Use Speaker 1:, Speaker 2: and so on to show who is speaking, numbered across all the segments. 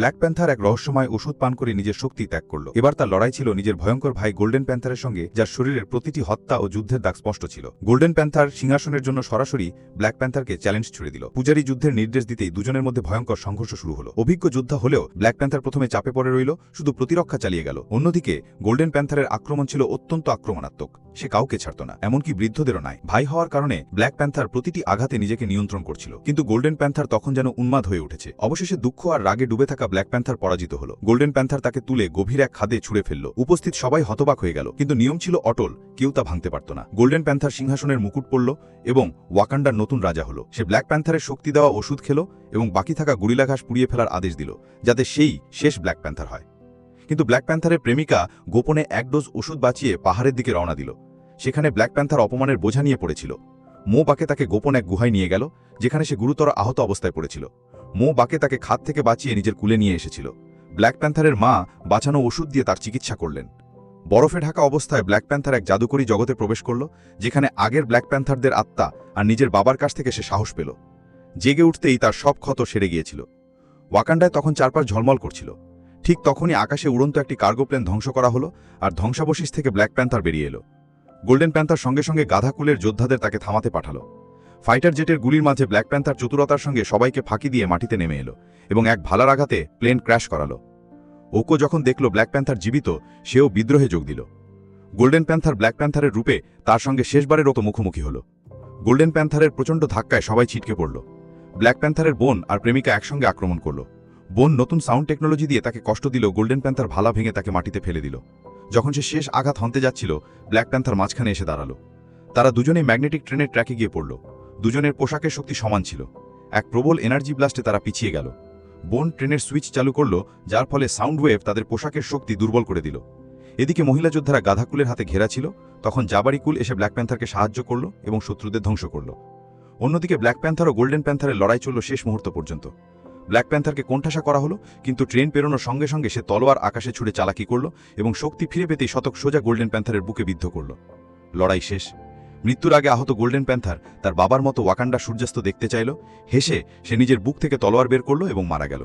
Speaker 1: Black panther এক রহস্যময় ওষুধ পান করে নিজের শক্তি ত্যাগ করল। এবার তার লড়াই ছিল নিজের ভয়ঙ্কর ভাই গোল্ডেন প্যান্থারের সঙ্গে, যার শরীরের প্রতিটি হত্যা ও যুদ্ধের দাগ স্পষ্ট ছিল। গোল্ডেন প্যান্থার সিংহাসনের জন্য সরাসরি ব্ল্যাক প্যান্থারকে চ্যালেঞ্জ ছুড়ে দিল। পূজারী যুদ্ধের নির্দেশ দিতেই দুজনের মধ্যে ভয়ঙ্কর সংঘর্ষ শুরু হলো। অভিজ্ঞ যোদ্ধা হলেও ব্ল্যাক প্যান্থার প্রথমে চাপে পড়ে রইল, শুধু প্রতিরক্ষা চালিয়ে গেল। অন্যদিকে গোল্ডেন প্যান্থারের আক্রমণ ছিল অত্যন্ত আক্রমণাত্মক। সে কাউকে ছাড়ত না, এমনকি বৃদ্ধদেরও নাই। ভাই হওয়ার কারণে ব্ল্যাক প্যান্থার প্রতিটি আঘাতে নিজেকে নিয়ন্ত্রণ করছিল, কিন্তু গোল্ডেন প্যান্থার তখন যেন উন্মাদ হয়ে উঠেছে। অবশেষে দুঃখ আর রাগে ডুবে থাকা ব্ল্যাক প্যান্থার পরাজিত হল। গোল্ডেন প্যান্থার তাকে তুলে গভীর এক খাদে ছুড়ে ফেলল। উপস্থিত সবাই হতবাক হয়ে গেল, কিন্তু নিয়ম ছিল অটল, কেউ তা ভাঙতে পারত না। গোল্ডেন প্যান্থার সিংহাসনের মুকুট পড়ল এবং ওয়াকান্ডার নতুন রাজা হল। সে ব্ল্যাক প্যান্থারের শক্তি দেওয়া ওষুধ খেল এবং বাকি থাকা গুরিলা ঘাস পুড়িয়ে ফেলার আদেশ দিল, যাতে সেই শেষ ব্ল্যাক প্যান্থার হয়। কিন্তু ব্ল্যাক প্যান্থারের প্রেমিকা গোপনে এক ডোজ ওষুধ বাঁচিয়ে পাহাড়ের দিকে রওনা দিল। সেখানে ব্ল্যাক প্যান্থার অপমানের বোঝা নিয়ে পড়েছিল। মো বাকে তাকে গোপন এক গুহায় নিয়ে গেল, যেখানে সে গুরুতর আহত অবস্থায় পড়েছিল। মো বাকে তাকে খাত থেকে বাঁচিয়ে নিজের কুলে নিয়ে এসেছিল। ব্ল্যাক প্যান্থারের মা বাঁচানো ওষুধ দিয়ে তার চিকিৎসা করলেন। বরফে ঢাকা অবস্থায় ব্ল্যাক প্যান্থার এক জাদুকরী জগতে প্রবেশ করল, যেখানে আগের ব্ল্যাক প্যান্থারদের আত্মা আর নিজের বাবার কাছ থেকে সে সাহস পেল। জেগে উঠতেই তার সব ক্ষত সেরে গিয়েছিল। ওয়াকান্ডায় তখন চারপাশ ঝলমল করছিল। ঠিক তখনই আকাশে উড়ন্ত একটি কার্গো প্লেন ধ্বংস করা হলো আর ধ্বংসাবশেষ থেকে ব্ল্যাক প্যান্থার বেরিয়ে এলো। গোল্ডেন প্যান্থার সঙ্গে সঙ্গে গাধাকুলের যোদ্ধাদের তাকে থামাতে পাঠালো। ফাইটার জেটের গুলির মাঝে ব্ল্যাক প্যান্থার চতুরতার সঙ্গে সবাইকে ফাঁকি দিয়ে মাটিতে নেমে এলো এবং এক ভালার আঘাতে প্লেন ক্র্যাশ করালো। ওকো যখন দেখল ব্ল্যাক প্যান্থার জীবিত, সেও বিদ্রোহে যোগ দিল। গোল্ডেন প্যান্থার ব্ল্যাক প্যান্থারের রূপে তার সঙ্গে শেষবারের মতো মুখোমুখি হল। গোল্ডেন প্যান্থারের প্রচণ্ড ধাক্কায় সবাই ছিটকে পড়ল। ব্ল্যাক প্যান্থারের বোন আর প্রেমিকা একসঙ্গে আক্রমণ করল। বোন নতুন সাউন্ড টেকনোলজি দিয়ে তাকে কষ্ট দিল, গোল্ডেন প্যান্থার ভালা ভেঙে তাকে মাটিতে ফেলে দিল। যখন সে শেষ আঘাত হনতে যাচ্ছিল ব্ল্যাক প্যান্থার মাঝখানে এসে দাঁড়াল। তারা দুজনেই ম্যাগনেটিক ট্রেনের ট্র্যাকে গিয়ে পড়ল। দুজনের পোশাকের শক্তি সমান ছিল। এক প্রবল এনার্জি ব্লাস্টে তারা পিছিয়ে গেল। বোন ট্রেনের সুইচ চালু করল, যার ফলে সাউন্ড ওয়েভ তাদের পোশাকের শক্তি দুর্বল করে দিল। এদিকে মহিলা যোদ্ধারা গাধাকুলের হাতে ঘেরা ছিল, তখন জাবারিকুল এসে ব্ল্যাক প্যান্থারকে সাহায্য করল এবং শত্রুদের ধ্বংস করল। অন্যদিকে ব্ল্যাক প্যান্থার ও গোল্ডেন প্যান্থারের লড়াই চলল শেষ মুহূর্ত পর্যন্ত। ব্ল্যাক প্যান্থারকে কোণঠাসা করা হলো, কিন্তু ট্রেন পেরোনোর সঙ্গে সঙ্গে সে তলোয়ার আকাশে ছুড়ে চালাকি করল এবং শক্তি ফিরে পেতেই শতক সোজা গোল্ডেন প্যান্থারের বুকে বিদ্ধ করল। লড়াই শেষ। মৃত্যুর আগে আহত গোল্ডেন প্যান্থার তার বাবার মতো ওয়াকান্ডা সূর্যাস্ত দেখতে চাইল, হেসে সে নিজের বুক থেকে তলোয়ার বের করল এবং মারা গেল।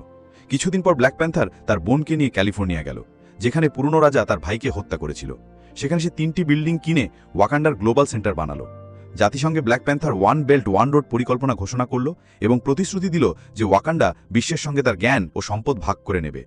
Speaker 1: কিছুদিন পর ব্ল্যাক প্যান্থার তার বোনকে নিয়ে ক্যালিফোর্নিয়া গেল, যেখানে পুরনো রাজা তার ভাইকে হত্যা করেছিল। সেখানে সে তিনটি বিল্ডিং কিনে ওয়াকান্ডার গ্লোবাল সেন্টার বানালো। জাতিসংঘে black panther one belt, one road পরিকল্পনা ঘোষণা করল এবং প্রতিশ্রুতি দিল যে ওয়াকান্ডা বিশ্বের সঙ্গে তার জ্ঞান ও সম্পদ ভাগ করে নেবে।